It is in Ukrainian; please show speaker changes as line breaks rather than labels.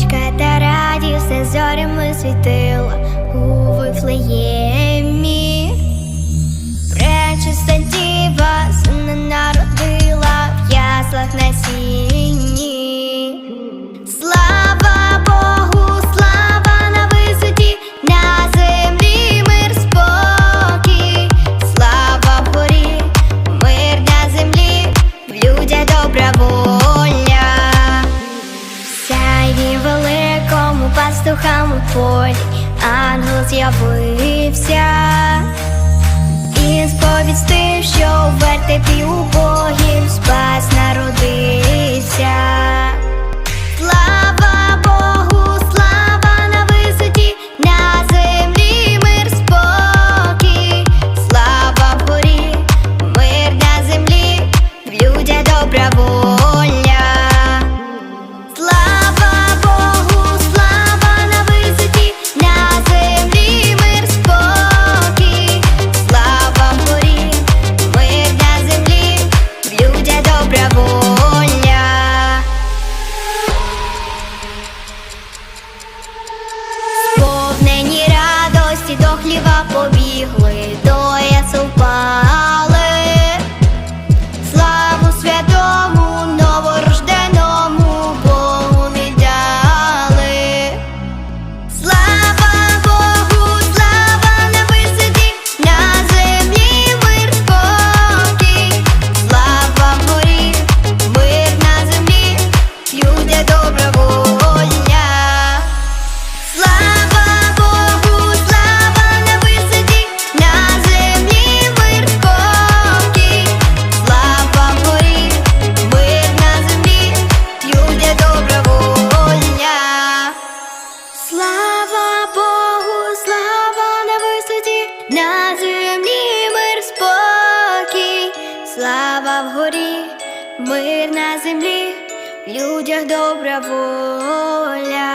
Річка та радість зорями світила у вифлеємі рухам у полі ангел з'явився, і сповістив, що вертепі у полі so Слава вгорі, мир на землі, в людях добра воля.